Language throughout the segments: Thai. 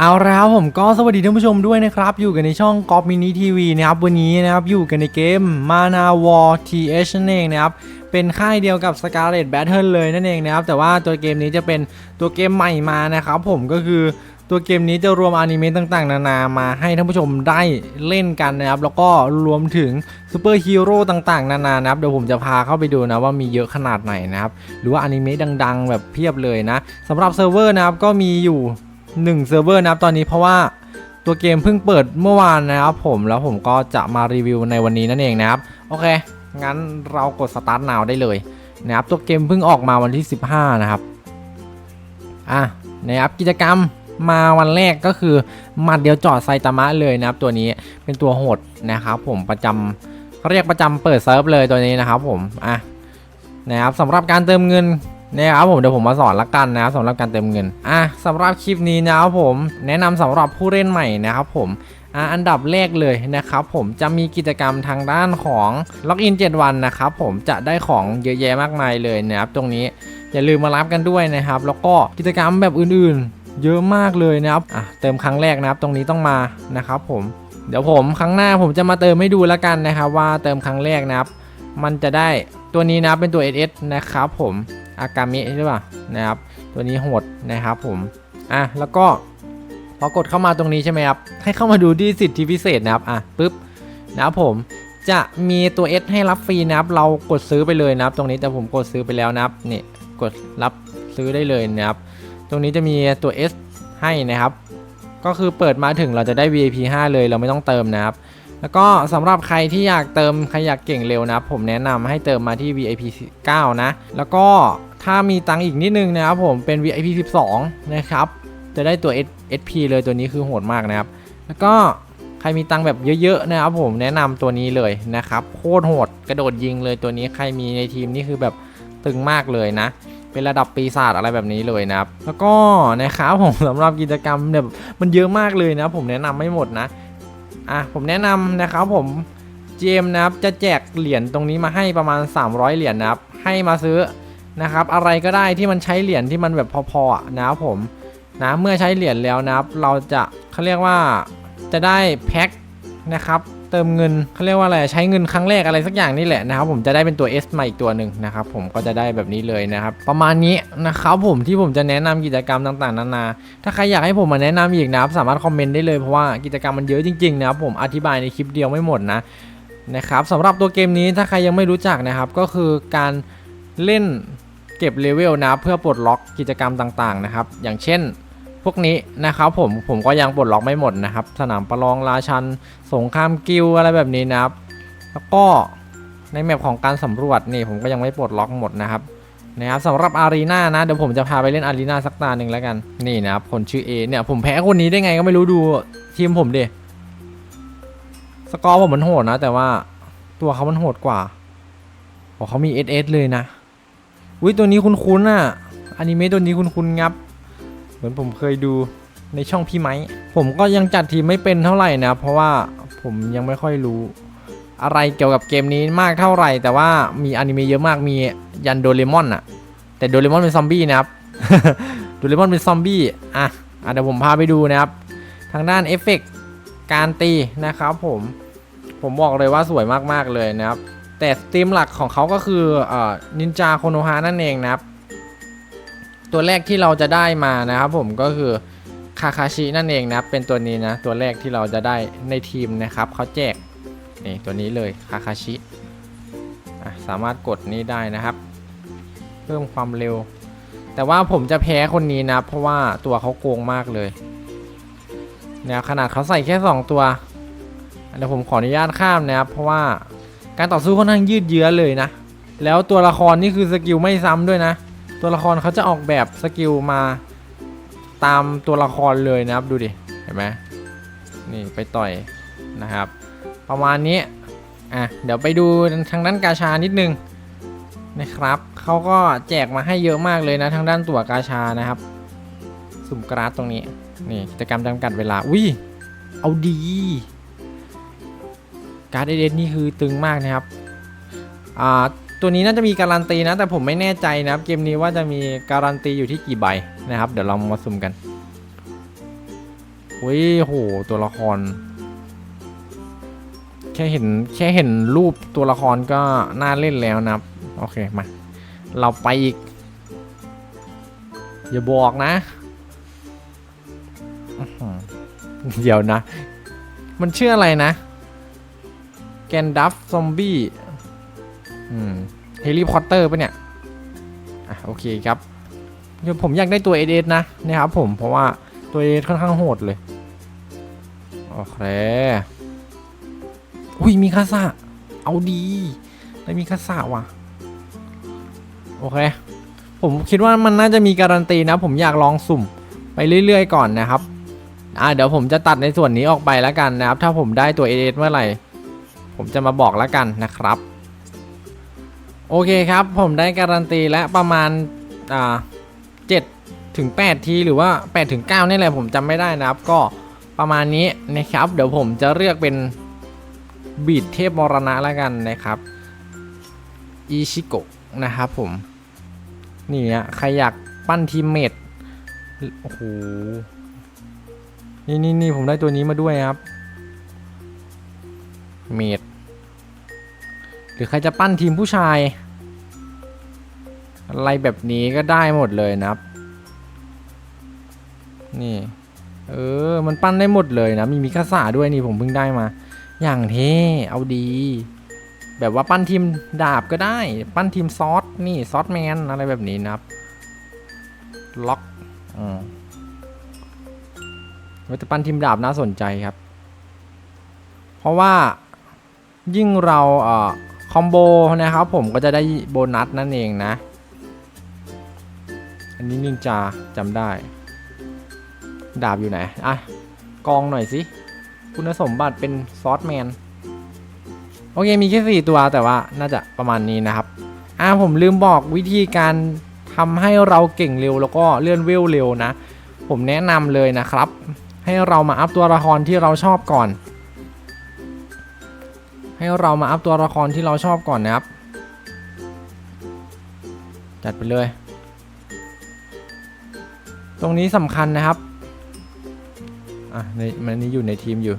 เอาละครับผมก็สวัสดีท่านผู้ชมด้วยนะครับ อยู่กันในช่องกอล์ฟมินิทีวีนะครับ วันนี้นะครับอยู่กันในเกม Mana War TH นั่นเองนะครับ เป็นค่ายเดียวกับ Scarlet Battle เลยนั่นเองนะครับ แต่ว่าตัวเกมนี้จะเป็นตัวเกมใหม่มานะครับผมก็คือตัวเกมนี้จะรวมอนิเมะต่างๆ นานามาให้ท่านผู้ชมได้เล่นกันนะครับ แล้วก็รวมถึงซูเปอร์ฮีโร่ต่างๆ นานานะครับ เดี๋ยวผมจะพาเข้าไปดูนะว่ามีเยอะขนาดไหนนะครับ หรือว่าอนิเมะดัง ๆ แบบเพียบเลยนะสำหรับเซิร์ฟเวอร์นะครับก็มีอยู่ 1เซิร์ฟเวอร์นะครับตอนนี้เพราะว่าตัวเกมเพิ่งเปิดเมื่อวานนะครับผมแล้วผมก็จะมารีวิวในวันนี้นั่นเองนะครับ โอเค งั้นเรากด start now ได้เลยนะครับตัวเกมเพิ่งออกมาวันที่ 15 นะครับอะนะครับกิจกรรมมาวันแรกก็คือหมัดเดียวจอดไซตามะเลยนะครับ ตัวนี้เป็นตัวโหดนะครับผมประจำเขาเรียกประจำเปิดเซิร์ฟเลยตัวนี้นะครับผมอะนะครับสำหรับการเติมเงิน นะครับผมเดี๋ยวผมมาสอนละกันนะครับสำหรับการเติมเงินอะสำหรับคลิปนี้นะครับผมแนะนำสำหรับผู้เล่นใหม่นะครับผมอะอันดับแรกเลยนะครับผมจะมีกิจกรรมทางด้านของล็อกอิน7วันนะครับผมจะได้ของเยอะแยะมากมายเลยนะครับตรงนี้อย่าลืมมารับกันด้วยนะครับ แล้วก็กิจกรรมแบบอื่นๆ เยอะมากเลยนะครับอะเติมครั้งแรกนะครับตรงนี้ต้องมานะครับผมเดี๋ยวผมครั้งหน้าผมจะมาเติมให้ดูแล้วกันนะครับว่าเติมครั้งแรกนะครับ มันจะได้ตัวนี้นะเป็นตัว SS นะครับผม อากามิใช่ป่ะนะครับ ตัวนี้โหดนะครับผมอะแล้วก็พอกดเข้ามาตรงนี้ใช่ไหมครับ ให้เข้ามาดูที่สิทธิพิเศษนะครับ อะปุ๊บนะครับผมจะมีตัว S ให้รับฟรีนะครับ เรากดซื้อไปเลยนะครับ ตรงนี้แต่ผมกดซื้อไปแล้วนะครับนี่กดรับซื้อได้เลยนะครับ ตรงนี้จะมีตัว S ให้นะครับ ก็คือเปิดมาถึงเราจะได้ VIP 5 เลยเราไม่ต้องเติมนะครับ แล้วก็สำหรับใครที่อยากเติมใครอยากเก่งเร็วนะครับ ผมแนะนำให้เติมมาที่ VIP 9 นะ แล้วก็ ถ้ามีตังค์อีกนิดนึงนะครับผมเป็น VIP 12 นะครับ จะได้ตัว SP เลยตัวนี้คือโหดมากนะครับ แล้วก็ใครมีตังค์แบบเยอะๆนะครับผมแนะนำตัวนี้เลยนะครับโคตรโหดกระโดดยิงเลยตัวนี้ใครมีในทีมนี่คือแบบตึงมากเลยนะ เป็นระดับปีศาจอะไรแบบนี้เลยนะครับ แล้วก็นะครับผมสำหรับกิจกรรมเนี่ยมันเยอะมากเลยนะ ผมแนะนำไม่หมดนะอะผมแนะนำนะครับผมเจมนะครับจะแจกเหรียญตรงนี้มาให้ประมาณ 300 เหรียญนะครับให้มาซื้อ นะครับอะไรก็ได้ที่มันใช้เหรียญที่มันแบบพอๆนะครับผมนะเมื่อใช้เหรียญแล้วนะครับ เราจะเขาเรียกว่าจะได้แพ็คนะครับเติมเงินเขาเรียกว่าอะไรใช้เงินครั้งแรกอะไรสักอย่างนี่แหละนะครับ ผมจะได้เป็นตัว S มาอีกตัวหนึ่งนะครับ ผมก็จะได้แบบนี้เลยนะครับ ประมาณนี้นะครับผมที่ผมจะแนะนำกิจกรรมต่างๆนานาถ้าใครอยากให้ผมมาแนะนำอีกนะครับสามารถคอมเมนต์ได้เลยเพราะว่ากิจกรรมมันเยอะจริงๆนะครับผมอธิบายในคลิปเดียวไม่หมดนะนะครับสำหรับตัวเกมนี้ถ้าใครยังไม่รู้จักนะครับ ก็คือการเล่น เก็บเลเวลนะเพื่อปลดล็อกกิจกรรมต่างๆนะครับ อย่างเช่น พวกนี้นะครับผมผมก็ยังปลดล็อกไม่หมดนะครับ สนามประลองราชันสงครามกิลอะไรแบบนี้นะครับ แล้วก็ในแมปของการสำรวจนี่ผมก็ยังไม่ปลดล็อกหมดนะครับนะครับสำหรับอารีนานะเดี๋ยวผมจะพาไปเล่นอารีนาสักตาหนึ่งแล้วกันนี่นะครับคนชื่อเอเนี่ยผมแพ้คนนี้ได้ไงก็ไม่รู้ดูทีมผมดิสกอร์ผมมันโหดนะ แต่ว่าตัวเขามันโหดกว่าโอ้เขามี SS เลยนะ อุ้ยตัวนี้คุ้นๆอะอนิเมะตัวนี้คุ้นๆงับ เหมือนผมเคยดูในช่องพี่ไม้ผมก็ยังจัดทีมไม่เป็นเท่าไหร่นะ เพราะว่าผมยังไม่ค่อยรู้ อะไรเกี่ยวกับเกมนี้มากเท่าไหร่ แต่ว่ามีอนิเมะเยอะมากมียันโดเรมอนอะแต่โดเรมอนเป็นซอมบี้นะครับโดเรมอนเป็นซอมบี้อะอะเดี๋ยวผมพาไปดูนะครับ ทางด้านเอฟเฟกต์การตีนะครับผมผมบอกเลยว่าสวยมากๆเลยนะครับ แต่สตรีมหลักของเขาก็คือนินจาโคโนฮานั่นเองนะครับ ตัวแรกที่เราจะได้มานะครับผมก็คือคาคาชินั่นเองนะเป็นตัวนี้นะ ตัวแรกที่เราจะได้ในทีมนะครับเขาแจกนี่ตัวนี้เลยคาคาชิสามารถกดนี้ได้นะครับ เพิ่มความเร็ว แต่ว่าผมจะแพ้คนนี้นะ เพราะว่าตัวเขาโกงมากเลยเนี่ยขนาดเขาใส่แค่ 2 ตัวเดี๋ยวผมขออนุญาตข้ามนะครับ เพราะว่า การต่อสู้ค่อนข้างยืดเยื้อเลยนะ แล้วตัวละครนี่คือสกิลไม่ซ้ำด้วยนะ ตัวละครเขาจะออกแบบสกิลมาตามตัวละครเลยนะครับดูดิเห็นไหมนี่ไปต่อยนะครับ ประมาณนี้อะเดี๋ยวไปดูทางด้านกาชานิดนึงนะครับเขาก็แจกมาให้เยอะมากเลยนะทางด้านตั๋วกาชานะครับ สุ่มกราดตรงนี้นี่กิจกรรมจำกัดเวลาอุ้ยเอาดี การ์ดเอเดนนี่คือตึงมากนะครับอ่าตัวนี้น่าจะมีการันตีนะ แต่ผมไม่แน่ใจนะครับ เกมนี้ว่าจะมีการันตีอยู่ที่กี่ใบนะครับ เดี๋ยวเรามาสุ่มกันเฮ้ยโหตัวละคร แค่เห็นแค่เห็นรูปตัวละครก็น่าเล่นแล้วนะครับ โอเคมา เราไปอีก อย่าบอกนะ เดี๋ยวนะ มันชื่ออะไรนะ แกนดัฟซอมบี้เฮลิคอปเตอร์ปะเนี่ย อะโอเคครับเดี๋ยวผมอยากได้ตัวเอเดนะนะครับผมเพราะว่าตัวเอเดค่อนข้างโหดเลย โอเคอุ้ยมีคาซาเอาดีได้มีคาซาว่ะ โอเค ผมคิดว่ามันน่าจะมีการันตีนะ ผมอยากลองสุ่มไปเรื่อยๆก่อนนะครับ อ่าเดี๋ยวผมจะตัดในส่วนนี้ออกไปแล้วกันนะครับ ถ้าผมได้ตัวเอเดเมื่อไหร่ ผมจะมาบอกแล้วกันนะครับ โอเคครับผมได้การันตีและประมาณอ่าเจ็ดถึงแปดทีหรือว่า8ปดถึงเก้านี่แหละผมจำไม่ได้นะครับ ก็ประมาณนี้นะครับ เดี๋ยวผมจะเลือกเป็นบีดเทพมรณะแล้วกันนะครับอิชิโกะนะครับผมนี่ฮะใครอยากปั้นทีมเมดโอ้โหนี่นี่นี่ผมได้ตัวนี้มาด้วยครับ เมด รือใครจะปั้นทีมผู้ชาย อะไรแบบนี้ก็ได้หมดเลยนะนี่ เออ มันปั้นได้หมดเลยนะ มีมิคาสาด้วยนี่ผมเพิ่งได้มา อย่างเท่เอาดี แบบว่าปั้นทีมดาบก็ได้ ปั้นทีมซอสนี่ซอสแมนอะไรแบบนี้นะครับล็อกอืมว่าจะปั้นทีมดาบน่าสนใจครับ เพราะว่ายิ่งเราเอ่อ คอมโบนะครับผมก็จะได้โบนัสนั่นเองนะ อันนี้นินจาจำได้ ดาบอยู่ไหน อะ กองหน่อยสิ คุณสมบัติเป็นซอสแมน โอเค มีแค่สี่ตัวแต่ว่าน่าจะประมาณนี้นะครับ อ่าผมลืมบอกวิธีการทำให้เราเก่งเร็วแล้วก็เลื่อนเวลเร็วนะ ผมแนะนำเลยนะครับ ให้เรามาอัพตัวละครที่เราชอบก่อน ให้เรามาอัพตัวละครที่เราชอบก่อนนะครับ จัดไปเลย ตรงนี้สำคัญนะครับ อะในมันนี้อยู่ในทีมอยู่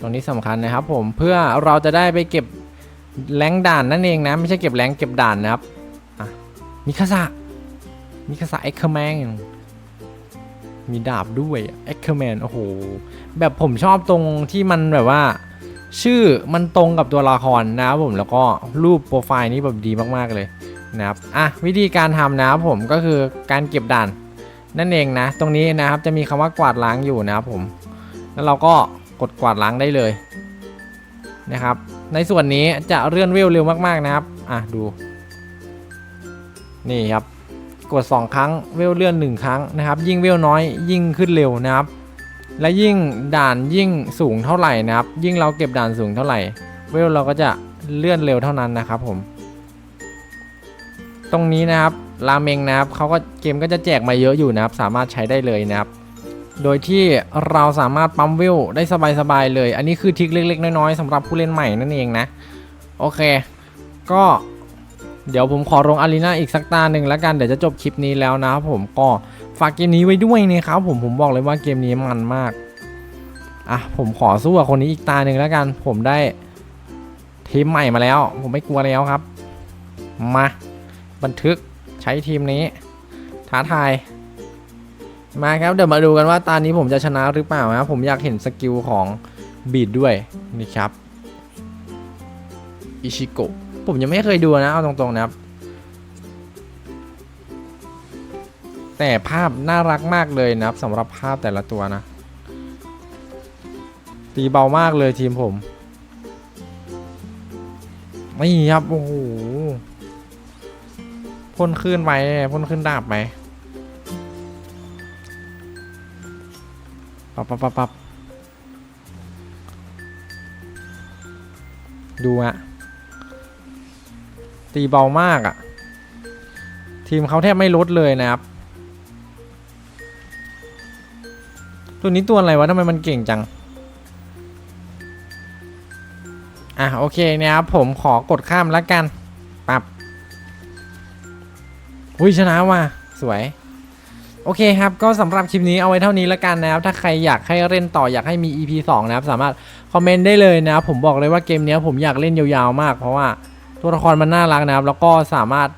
ตรงนี้สำคัญนะครับผมเพื่อเราจะได้ไปเก็บแรงด่านนั่นเองนะ ไม่ใช่เก็บแรงเก็บด่านนะครับ อะมิคาสะมิคาสะเอ็กเคอร์แมน มีดาบด้วยเอ็กเคอร์แมนโอ้โห แบบผมชอบตรงที่มันแบบว่า ชื่อมันตรงกับตัวละครนะครับผมแล้วก็รูปโปรไฟล์นี้แบบดีมากๆเลยนะครับอะวิธีการทำนะครับผมก็คือการเก็บด่านนั่นเองนะ ตรงนี้นะครับจะมีคำว่ากวาดล้างอยู่นะครับผม แล้วเราก็กดกวาดล้างได้เลยนะครับ ในส่วนนี้จะเลื่อนเวลเร็วมากๆนะครับ อะดู นี่ครับ กด 2 ครั้งเวลเลื่อน 1 ครั้งนะครับ ยิ่งเวลน้อยยิ่งขึ้นเร็วนะครับ และยิ่งด่านยิ่งสูงเท่าไหร่นะครับ ยิ่งเราเก็บด่านสูงเท่าไหร่ เวลเราก็จะเลื่อนเร็วเท่านั้นนะครับผม ตรงนี้นะครับราเมงนะครับเขาก็เกมก็จะแจกมาเยอะอยู่นะครับ สามารถใช้ได้เลยนะครับ โดยที่เราสามารถปั๊มวิวได้สบายๆเลย อันนี้คือทริคเล็กๆ น้อยๆสำหรับผู้เล่นใหม่นั่นเองนะ โอเค ก็ เดี๋ยวผมขอลงอารีนาอีกสักตาหนึ่งแล้วกันเดี๋ยวจะจบคลิปนี้แล้วนะครับผมก็ฝากเกมนี้ไว้ด้วยนะครับผมผมบอกเลยว่าเกมนี้มันมากอะผมขอสู้กับคนนี้อีกตาหนึ่งแล้วกัน ผมได้ทีมใหม่มาแล้ว ผมไม่กลัวแล้วครับ มาบันทึกใช้ทีมนี้ ท้าทายมาครับเดี๋ยวมาดูกันว่าตอนนี้ผมจะชนะหรือเปล่านะผมอยากเห็นสกิลของบีดด้วยนี่ครับอิชิโกะ ผมยังไม่เคยดูนะ เอาตรงๆนะครับ แต่ภาพน่ารักมากเลยนะครับสำหรับภาพแต่ละตัวนะ ตีเบามากเลยทีมผมนี่ครับ โอ้โหพ่นขึ้นไปพ่นขึ้นดาบไปปับปับปับปับดูฮะ ตีเบามากอะ่ะ ทีมเขาแทบไม่ลดเลยนะครับ ตัวนี้ตัวอะไรวะทำไมมันเก่งจัง อะโอเคนะครับผมขอกดข้ามแล้วกันปับอุ้ยชนะว่ะสวยโอเคครับ ก็สำหรับคลิปนี้เอาไว้เท่านี้แล้วกันนะครับ ถ้าใครอยากให้เล่นต่ออยากให้มี EP 2 นะครับ สามารถคอมเมนต์ได้เลยนะครับ ผมบอกเลยว่าเกมนี้ผมอยากเล่นยาวๆมากเพราะว่า ตัวละครมันน่ารักนะครับ แล้วก็สามารถ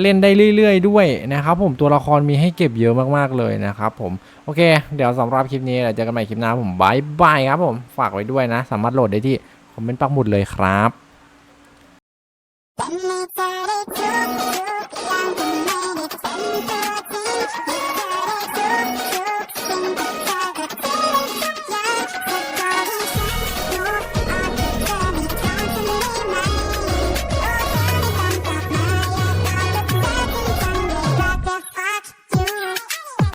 เล่นได้เรื่อย ๆ ด้วยนะครับ ผมตัวละครมีให้เก็บเยอะมากๆเลยนะครับผมโอเค เดี๋ยวสำหรับคลิปนี้เราจะกันใหม่คลิปหน้าผมบายบายครับผมฝากไว้ด้วยนะ สามารถโหลดได้ที่คอมเมนต์ปักหมุดเลยครับ